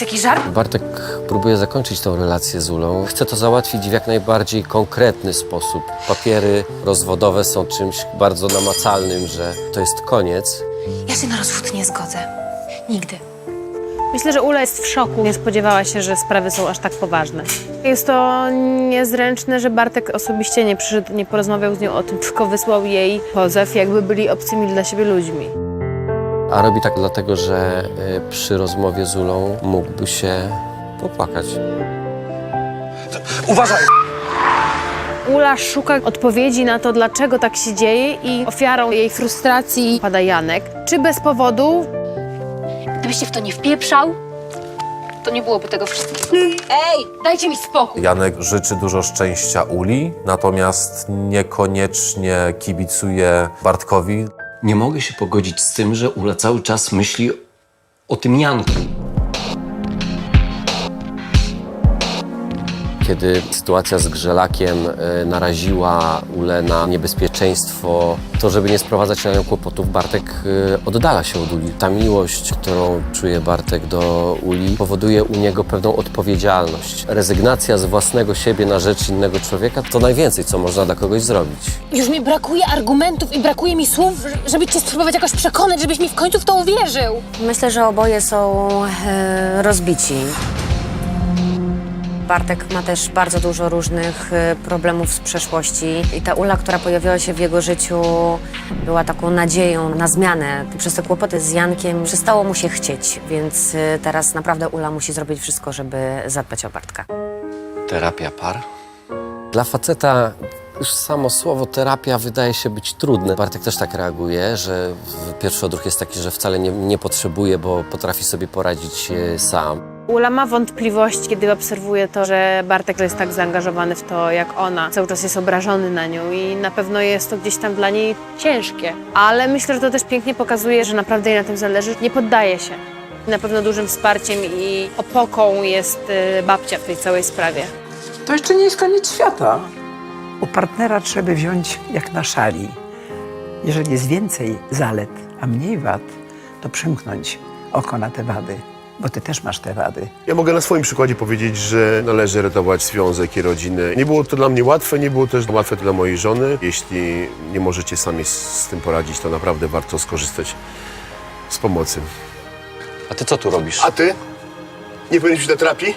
taki żart? Bartek próbuje zakończyć tą relację z Ulą. Chce to załatwić w jak najbardziej konkretny sposób. Papiery rozwodowe są czymś bardzo namacalnym, że to jest koniec. Ja się na rozwód nie zgodzę. Nigdy. Myślę, że Ula jest w szoku. Nie spodziewała się, że sprawy są aż tak poważne. Jest to niezręczne, że Bartek osobiście nie przyszedł, nie porozmawiał z nią o tym, tylko wysłał jej pozew, jakby byli obcymi dla siebie ludźmi. A robi tak dlatego, że y, przy rozmowie z Ulą mógłby się popłakać. Uważaj! Ula szuka odpowiedzi na to, dlaczego tak się dzieje i ofiarą jej frustracji pada Janek. Czy bez powodu? Gdybyś się w to nie wpieprzał, to nie byłoby tego wszystkiego. Ej, dajcie mi spokój. Janek życzy dużo szczęścia Uli, natomiast niekoniecznie kibicuje Bartkowi. Nie mogę się pogodzić z tym, że Ula cały czas myśli o tym Janku. Kiedy sytuacja z Grzelakiem y, naraziła Ulę na niebezpieczeństwo, to żeby nie sprowadzać na nią kłopotów, Bartek y, oddala się od Uli. Ta miłość, którą czuje Bartek do Uli, powoduje u niego pewną odpowiedzialność. Rezygnacja z własnego siebie na rzecz innego człowieka to najwięcej, co można dla kogoś zrobić. Już mi brakuje argumentów i brakuje mi słów, żeby cię spróbować jakoś przekonać, żebyś mi w końcu w to uwierzył. Myślę, że oboje są e, rozbici. Bartek ma też bardzo dużo różnych e, problemów z przeszłości i ta Ula, która pojawiła się w jego życiu, była taką nadzieją na zmianę. Przez te kłopoty z Jankiem przestało mu się chcieć, więc e, teraz naprawdę Ula musi zrobić wszystko, żeby zadbać o Bartka. Terapia par. Dla faceta już samo słowo terapia wydaje się być trudne. Bartek też tak reaguje, że pierwszy odruch jest taki, że wcale nie, nie potrzebuje, bo potrafi sobie poradzić e, sam. Ula ma wątpliwość, kiedy obserwuje to, że Bartek jest tak zaangażowany w to, jak ona. Cały czas jest obrażony na nią i na pewno jest to gdzieś tam dla niej ciężkie. Ale myślę, że to też pięknie pokazuje, że naprawdę jej na tym zależy. Nie poddaje się. Na pewno dużym wsparciem i opoką jest y, babcia w tej całej sprawie. To jeszcze nie jest koniec świata. U partnera trzeba wziąć jak na szali. Jeżeli jest więcej zalet, a mniej wad, to przymknąć oko na te wady, bo ty też masz te wady. Ja mogę na swoim przykładzie powiedzieć, że należy ratować związek i rodzinę. Nie było to dla mnie łatwe, nie było też łatwe dla mojej żony. Jeśli nie możecie sami z, tym poradzić, to naprawdę warto skorzystać z pomocy. A ty co tu robisz? A ty? Nie powinieneś być na terapii?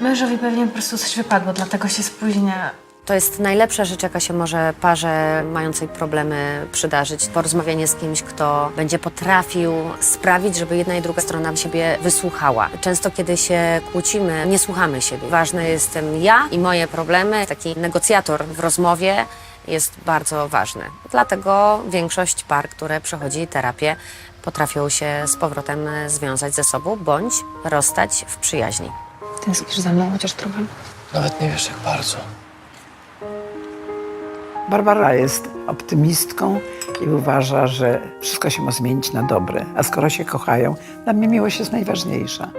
Mężowi pewnie po prostu coś wypadło, dlatego się spóźnia. To jest najlepsza rzecz, jaka się może parze mającej problemy przydarzyć. Porozmawianie z kimś, kto będzie potrafił sprawić, żeby jedna i druga strona siebie wysłuchała. Często, kiedy się kłócimy, nie słuchamy siebie. Ważny jestem ja i moje problemy. Taki negocjator w rozmowie jest bardzo ważny. Dlatego większość par, które przechodzi terapię, potrafią się z powrotem związać ze sobą bądź rozstać w przyjaźni. Tęsknisz za mną chociaż trochę? Nawet nie wiesz jak bardzo. Barbara jest optymistką i uważa, że wszystko się ma zmienić na dobre. A skoro się kochają, dla mnie miłość jest najważniejsza.